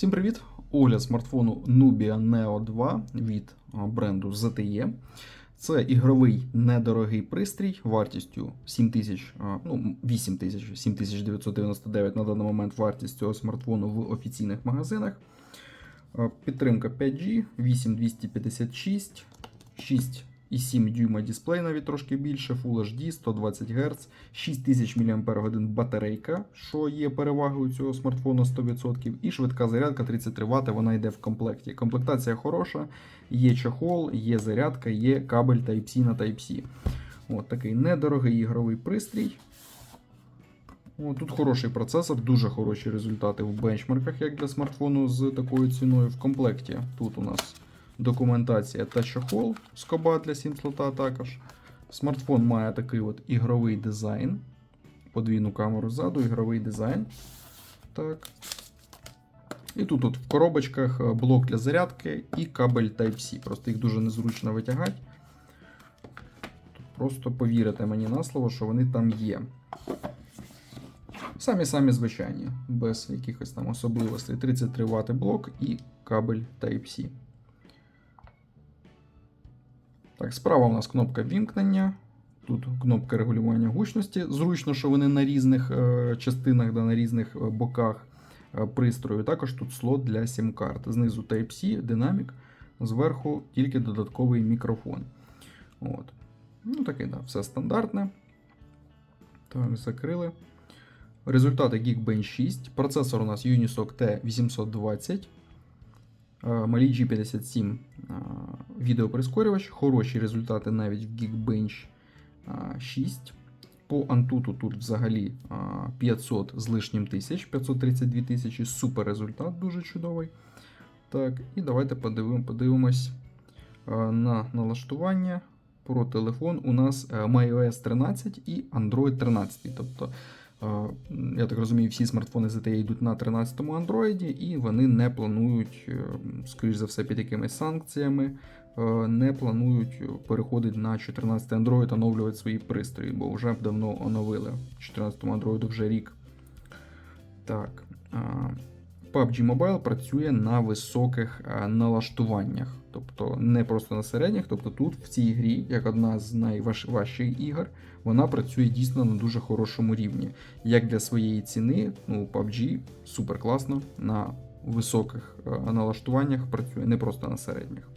Всім привіт! Огляд смартфону Nubia Neo 2 від бренду ZTE. Це ігровий недорогий пристрій вартістю 7 тисяч, ну, 8 тисяч, 7999 на даний момент вартість цього смартфону в офіційних магазинах. Підтримка 5G, 8256, 6,7 дюйма дисплей, навіть трошки більше, Full HD, 120 Гц, 6000 мАч батарейка, що є перевагою цього смартфону 100%, і швидка зарядка 33 Вт, вона йде в комплекті. Комплектація хороша, є чохол, є зарядка, є кабель Type-C на Type-C. От такий недорогий ігровий пристрій. О, тут хороший процесор, дуже хороші результати в бенчмарках, як для смартфону з такою ціною. В комплекті тут у нас документація та чохол, скоба для сім-слота також. Смартфон має такий от ігровий дизайн. Подвійну камеру ззаду, ігровий дизайн. Так. І тут от в коробочках е, блок для зарядки і кабель Type-C. Просто їх дуже незручно витягати. Просто повірите мені на слово, що вони там є. Самі-самі звичайні, без якихось там особливостей. 33 Вт блок і кабель Type-C. Так, справа у нас кнопка вімкнення. Тут кнопка регулювання гучності. Зручно, що вони на різних е, частинах, да, на різних е, боках е, пристрою. Також тут слот для сім-карт. Знизу Type-C, динамік, зверху тільки додатковий мікрофон. От. Ну, таке, да, все стандартне. Так, закрили. Результати Geekbench 6. Процесор у нас Unisoc T820. Е, Малі G57 е, відеоприскорювач. Хороші результати навіть в Geekbench е, 6. По Antutu тут взагалі е, 500 з лишнім тисяч, 532 тисячі. Супер результат, дуже чудовий. Так, і давайте подивимо, подивимось е, на налаштування. Про телефон у нас е, MyOS 13 і Android 13. Тобто Е, Я так розумію, всі смартфони ZTE йдуть на 13-му Android, і вони не планують, е, скоріш за все, під якимись санкціями, е, не планують переходити на 14 Android, оновлювати свої пристрої, бо вже давно оновили 14-му Android вже рік. Так. PUBG Mobile працює на високих налаштуваннях, тобто не просто на середніх. Тобто тут в цій грі, як одна з найважчих ігор, вона працює дійсно на дуже хорошому рівні. Як для своєї ціни, ну PUBG супер класно на високих налаштуваннях працює, не просто на середніх.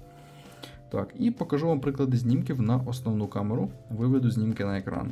Так, і покажу вам приклади знімків на основну камеру. Виведу знімки на екран.